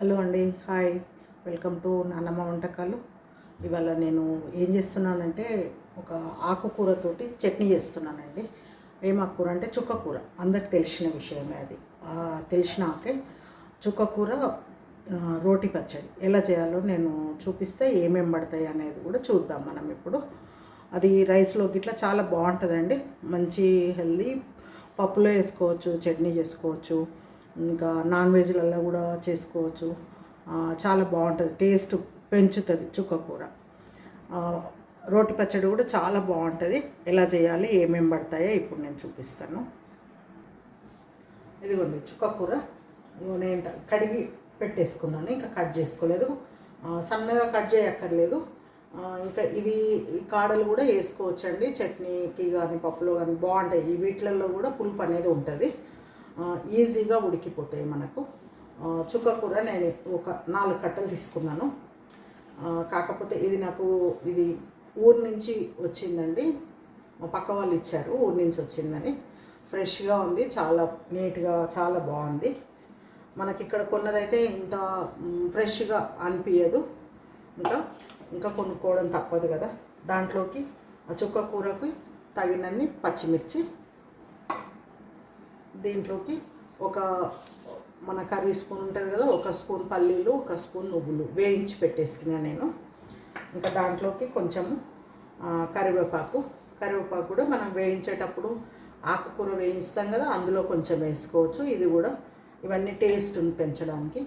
Hello అండి hi. Welcome to నానమ్మ వంటకాలు. ఇవాళ నేను ఏం చేస్తున్నానంటే ఒక ఆకుకూరతోటి చట్నీ చేస్తున్నానండి. ఏం ఆకుకూర అంటే చుక్కకూర. అందరికి తెలిసిన విషయమే అది. ఆ, తెలిసిన ఆకే చుక్కకూర రోటి పచ్చడి. ఎలా చేయాలో నేను చూపిస్తే ఏమేం పడతాయి అనేది కూడా చూద్దాం మనం ఇప్పుడు. అది రైస్లోకి ఇట్లా చాలా బాగుంటుందండి. మంచి హెల్దీ పప్పులో వేసుకోవచ్చు చట్నీ చేసుకోవచ్చు. ఇంకా నాన్ వెజ్లలో కూడా చేసుకోవచ్చు. చాలా బాగుంటుంది. టేస్ట్ పెంచుతుంది చుక్కకూర. కూర రోటి పచ్చడి కూడా చాలా బాగుంటుంది. ఎలా చేయాలి ఏమేమి పడతాయో ఇప్పుడు నేను చూపిస్తాను. ఇదిగోండి చుక్కకూర. కూర నేను కడిగి పెట్టేసుకున్నాను. ఇంకా కట్ చేసుకోలేదు. సన్నగా కట్ చేయక్కర్లేదు. ఇంకా ఇవి ఈ కాడలు కూడా వేసుకోవచ్చండి. చట్నీకి కానీ పప్పులో కానీ బాగుంటాయి. వీటిలలో కూడా పులుపు అనేది ఉంటుంది. ఈజీగా ఉడికిపోతాయి మనకు. చుక్క కూర నేను ఒక నాలుగు కట్టలు తీసుకున్నాను. కాకపోతే ఇది నాకు ఇది ఊరు నుంచి వచ్చిందండి. మా పక్క వాళ్ళు ఇచ్చారు ఊరి నుంచి వచ్చిందని. ఫ్రెష్గా ఉంది చాలా నీట్గా చాలా బాగుంది. మనకి ఇక్కడ కొన్నదైతే ఇంత ఫ్రెష్గా అనిపించదు ఇంకా ఇంకా కొనుక్కోవడం తప్పదు కదా. దాంట్లోకి ఆ చుక్క కూరకి తగినన్ని పచ్చిమిర్చి దీంట్లోకి ఒక మన కర్రీ స్పూన్ ఉంటుంది కదా ఒక స్పూన్ పల్లీలు ఒక స్పూన్ నువ్వులు వేయించి పెట్టేసుకున్నా నేను. ఇంకా దాంట్లోకి కొంచెము కరివేపాకు. కరివేపాకు కూడా మనం వేయించేటప్పుడు ఆకుకూర వేయిస్తాం కదా అందులో కొంచెం వేసుకోవచ్చు. ఇది కూడా ఇవన్నీ టేస్ట్ని పెంచడానికి.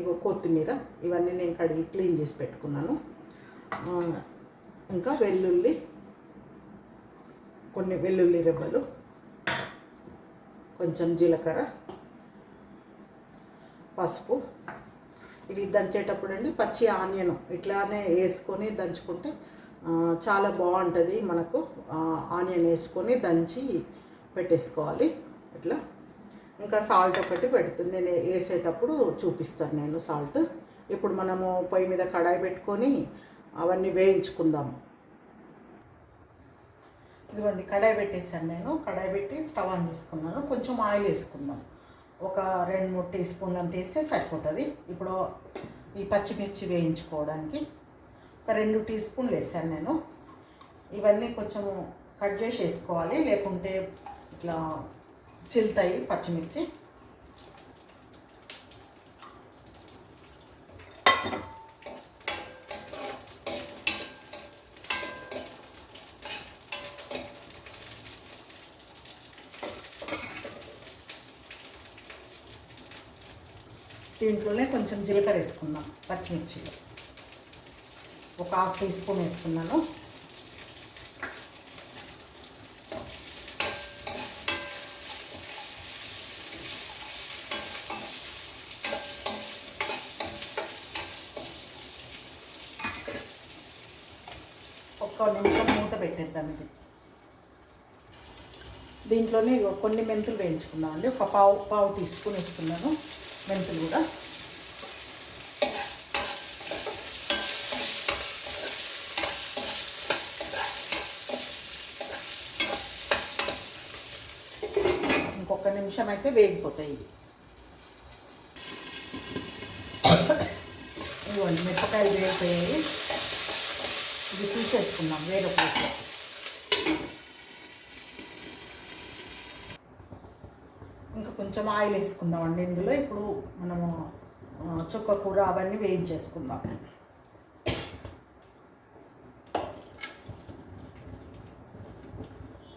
ఇగో కొత్తిమీర ఇవన్నీ నేను కడిగి క్లీన్ చేసి పెట్టుకున్నాను. ఇంకా వెల్లుల్లి కొన్ని వెల్లుల్లి రెబ్బలు. కొంచెం జీలకర్ర పసుపు. ఇవి దంచేటప్పుడు అండి పచ్చి ఆనియన్ ఇట్లానే వేసుకొని దంచుకుంటే చాలా బాగుంటుంది మనకు. ఆనియన్ వేసుకొని దంచి పెట్టేసుకోవాలి. ఇట్లా. ఇంకా సాల్ట్ ఒకటి పెడుతుంది. నేను వేసేటప్పుడు చూపిస్తాను నేను సాల్ట్. ఇప్పుడు మనము పొయ్యి మీద కడాయి పెట్టుకొని అవన్నీ వేయించుకుందాము. ఇదిగోండి కడాయి పెట్టేసాను నేను. కడాయి పెట్టి స్టవ్ ఆన్ చేసుకున్నాను. కొంచెం ఆయిల్ వేసుకుందాం. ఒక రెండు మూడు టీ స్పూన్లు అంత వేస్తే సరిపోతుంది. ఇప్పుడు ఈ పచ్చిమిర్చి వేయించుకోవడానికి ఒక రెండు టీ స్పూన్లు వేసాను నేను. ఇవన్నీ కొంచెం కట్ చేసి వేసుకోవాలి. లేకుంటే ఇట్లా చిల్తాయి పచ్చిమిర్చి. దీంట్లోనే కొంచెం జీలకర్ర వేసుకుందాం పచ్చిమిర్చిలో. ఒక హాఫ్ టీ స్పూన్ వేసుకున్నాను. ఒక్క నిమిషం మూత పెట్టేద్దాం ఇది. దీంట్లోనే కొన్ని మెంతులు వేయించుకున్నాం అండి. ఒక పావు పావు టీ స్పూన్ వేసుకున్నాను. మెంతులు కూడా. ఇంకొక నిమిషం అయితే వేగిపోతాయి ఇవి. ఇదిగోండి మిరపకాయలు వేగిపోయాయి ఇది తీసేసుకుందాం వేరే ఇంకా కొంచెం ఆయిల్ వేసుకుందాం అండి ఇందులో. ఇప్పుడు మనము చుక్క కూర అవన్నీ వేయించేసుకుందాం.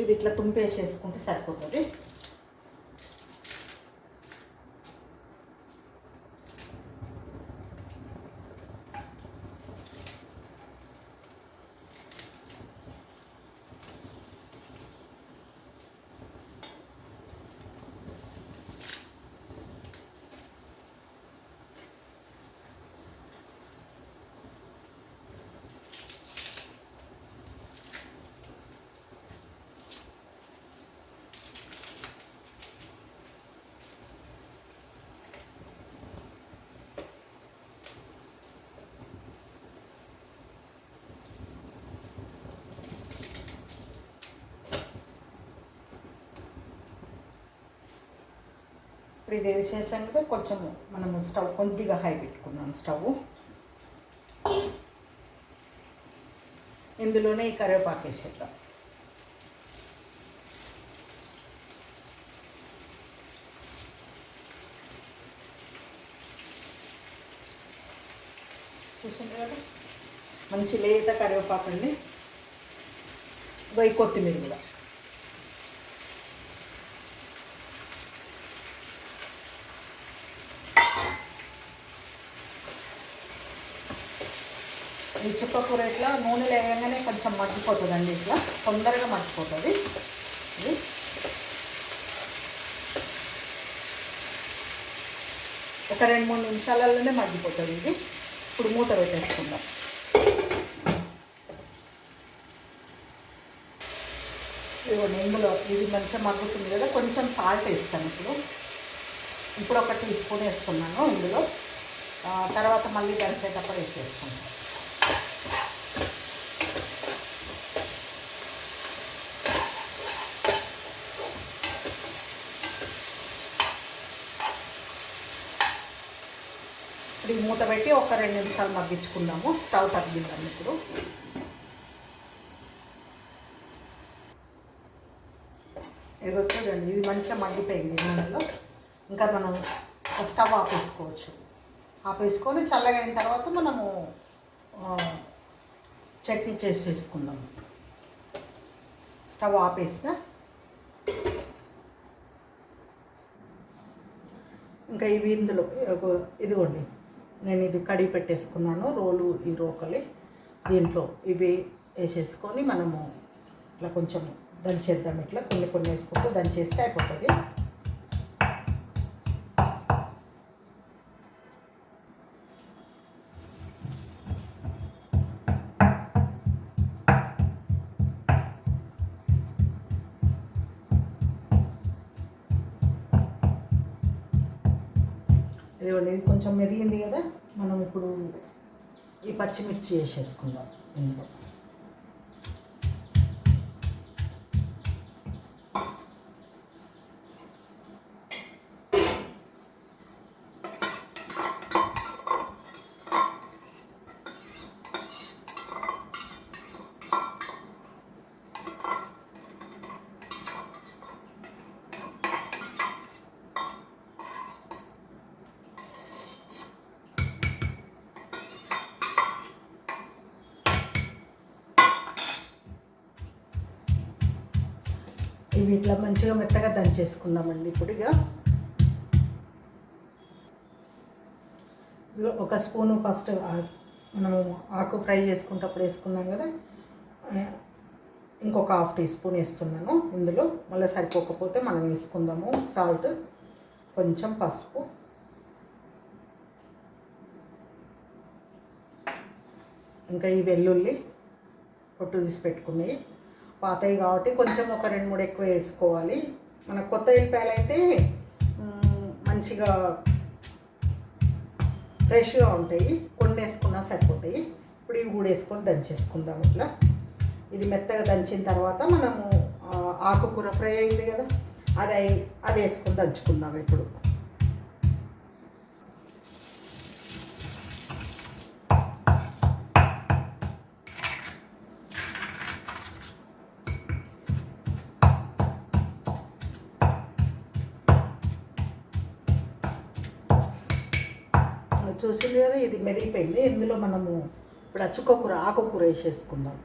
ఇది ఇట్లా తుంపేసేసుకుంటే సరిపోతుంది. ఇప్పుడు ఇది చేసాం కదా కొంచెం మనము స్టవ్ కొద్దిగా హై పెట్టుకున్నాం స్టవ్. ఇందులోనే ఈ కరివేపాకు వేసేద్దాం. చూసుకుంటారు కదా? మంచి లేత కరివేపాకు అండి ఇగో కొత్తిమీర కూడా. ఈ చుక్కకూర ఇట్లా నూనె లేవగానే కొంచెం మగ్గిపోతుందండి ఇట్లా. తొందరగా మగ్గిపోతుంది. ఇది. ఒక రెండు మూడు నిమిషాలలోనే మగ్గిపోతుంది ఇది. ఇప్పుడు మూత పెట్టేసుకుందాం. ఇదిగోండి ఇందులో ఇది మంచిగా మగ్గుతుంది కదా కొంచెం సాల్ట్ వేస్తాను ఇప్పుడు. ఇప్పుడు ఒక టీ స్పూన్ వేసుకున్నాను ఇందులో. తర్వాత మళ్ళీ దంచేటప్పుడు వేసేసుకున్నాను మూత పెట్టి ఒక రెండు నిమిషాలు మగ్గించుకున్నాము స్టవ్ తగ్గిందాము ఇప్పుడు. ఇది వచ్చేదండి ఇది మంచిగా మగ్గిపోయింది నూనెలో. ఇంకా మనం స్టవ్ ఆపేసుకోవచ్చు. ఆపేసుకొని చల్లగా అయిన తర్వాత మనము చట్నీ చట్నీ చేసేసుకుందాం. స్టవ్ ఆపేసిన. ఇంకా ఇవి ఇందులో ఒక- ఇదిగోండి. నేను ఇది కడిగి పెట్టేసుకున్నాను రోలు ఈ రోకలి దీంట్లో ఇవి వేసేసుకొని మనము ఇట్లా కొంచెం దంచేద్దాం ఇట్లా కొన్ని కొన్ని వేసుకుంటూ దంచేస్తే అయిపోతుంది. ఇదిగోండి ఇది కొంచెం మెదిగింది కదా? మనం ఇప్పుడు ఈ పచ్చిమిర్చి వేసేసుకుందాం ఇందులో. మంచిగా మెత్తగా దంచేసుకుందామండి ఇప్పుడు ఇక ఒక స్పూను ఫస్ట్ మనము ఆకు ఫ్రై చేసుకుంటప్పుడు వేసుకున్నాం కదా ఇంకొక హాఫ్ టీ స్పూన్ వేస్తున్నాను ఇందులో. మళ్ళీ సరిపోకపోతే మనం వేసుకుందాము. సాల్ట్ కొంచెం పసుపు. ఇంకా ఈ వెల్లుల్లి పొట్టు తీసి పెట్టుకున్నాయి పాతవి కాబట్టి కొంచెం ఒక రెండు మూడు ఎక్కువ వేసుకోవాలి. మన కొత్త ఎల్లిపాయలు అయితే మంచిగా ఫ్రెష్గా ఉంటాయి. కొన్ని వేసుకున్నా సరిపోతాయి. ఇప్పుడు ఇవి కూడా వేసుకొని దంచేసుకుందాం ఇట్లా. ఇది మెత్తగా దంచిన తర్వాత మనము ఆకుకూర ఫ్రై అయింది కదా అది అది వేసుకొని దంచుకుందాం ఇప్పుడు. చూసింది కదా ఇది మెదిగిపోయింది. ఇందులో మనము ఇప్పుడు ఆ ఆకుకూర వేసేసుకుందాం.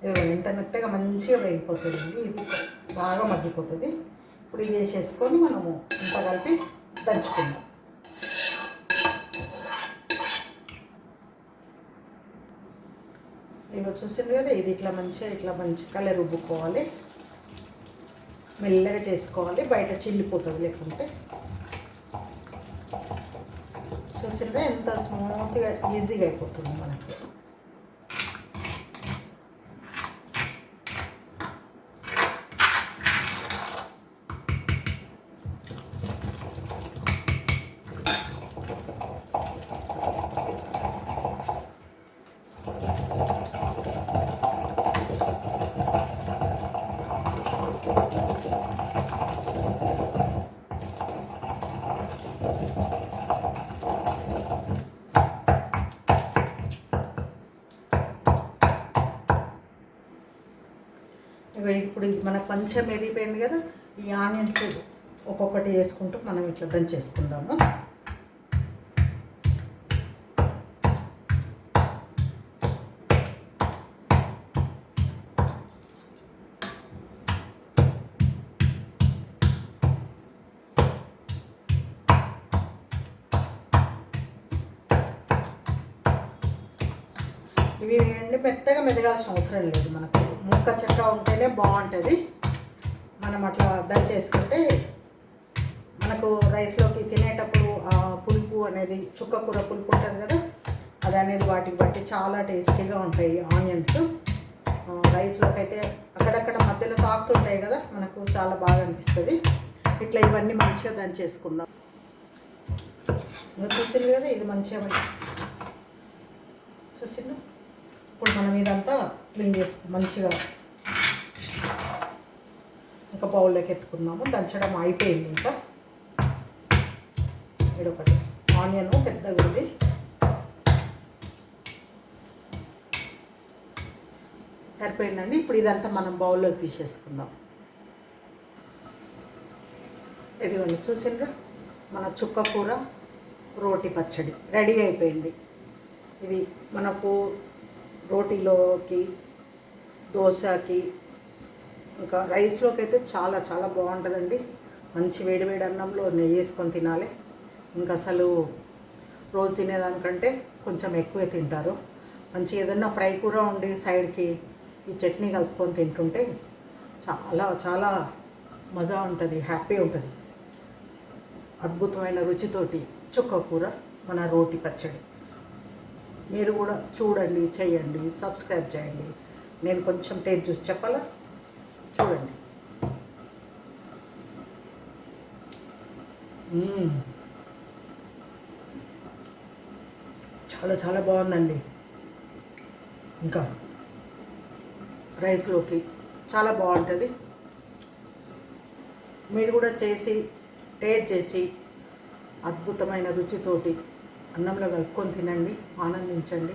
ఇదిగోండి ఇంత మెత్తగా మంచిగా వేగిపోతుందండి ఇది బాగా మగ్గిపోతుంది. ఇప్పుడు ఇది వేసేసుకొని మనము ఇంత కలిపి దంచుకుందాం. ఇదిగో చూసింది కదా ఇది ఇట్లా మంచిగా ఇట్లా మంచి కలర్ రుబ్బుకోవాలి. మెల్లగా చేసుకోవాలి. బయట చిల్లిపోతుంది లేకుంటే. చూస్తుంటే ఎంత స్మూత్గా ఈజీగా అయిపోతుంది మనకి. ఇప్పుడు మన పంచం మంచిగా కదా ఈ ఆనియన్స్ ఒక్కొక్కటి వేసుకుంటూ మనం ఇట్లా దంచేసుకుందాము ఇవి ఏంటి మెత్తగా మెదగాల్సిన అవసరం లేదు మనకు. ముక్క చెక్క ఉంటేనే బాగుంటుంది. మనం అట్లా దంచేసుకుంటే మనకు రైస్లోకి తినేటప్పుడు ఆ పులుపు అనేది చుక్క కూర పులుపు ఉంటుంది కదా అది అనేది వాటికి బట్టి చాలా టేస్టీగా ఉంటాయి ఆనియన్స్. రైస్లోకి అయితే అక్కడక్కడ మధ్యలో తాకుతుంటాయి కదా మనకు చాలా బాగా అనిపిస్తుంది. ఇట్లా ఇవన్నీ మంచిగా దంచేసుకుందాం చూసింది కదా ఇది మంచిగా చూసిండు ఇప్పుడు మనం ఇదంతా క్లీన్ చేసుకు మంచిగా ఇంకా బౌల్లోకి ఎత్తుకున్నాము దంచడం అయిపోయింది ఇంకా. ఇడొకటి ఆనియన్ పెద్దగా ఉంది. సరిపోయిందండి ఇప్పుడు ఇదంతా మనం బౌల్లోకి తీసేసుకుందాం. ఇదిగోండి చూసిండ్రా? మన చుక్క కూర రోటి పచ్చడి రెడీ అయిపోయింది. ఇది మనకు రోటీలోకి దోశకి ఇంకా రైస్లోకి అయితే చాలా చాలా బాగుంటుందండి. మంచి వేడివేడి అన్నంలో నెయ్యి వేసుకొని తినాలి. ఇంకా అసలు రోజు తినేదానికంటే కొంచెం ఎక్కువే తింటారు. మంచి ఏదన్నా ఫ్రై కూర ఉండి సైడ్కి ఈ చట్నీ కలుపుకొని తింటుంటే చాలా చాలా మజా ఉంటుంది హ్యాపీ ఉంటుంది. అద్భుతమైన రుచితోటి చుక్క కూర మన రోటి పచ్చడి. మీరు కూడా చూడండి చేయండి సబ్స్క్రైబ్ చేయండి. నేను కొంచెం టేస్ట్ చూసి చెప్పాలా? చూడండి. చాలా చాలా బాగుందండి. ఇంకా రైస్లోకి చాలా బాగుంటుంది. మీరు కూడా చేసి టేస్ట్ చేసి అద్భుతమైన రుచితోటి అన్నంలో కలుపుకొని తినండి ఆనందించండి.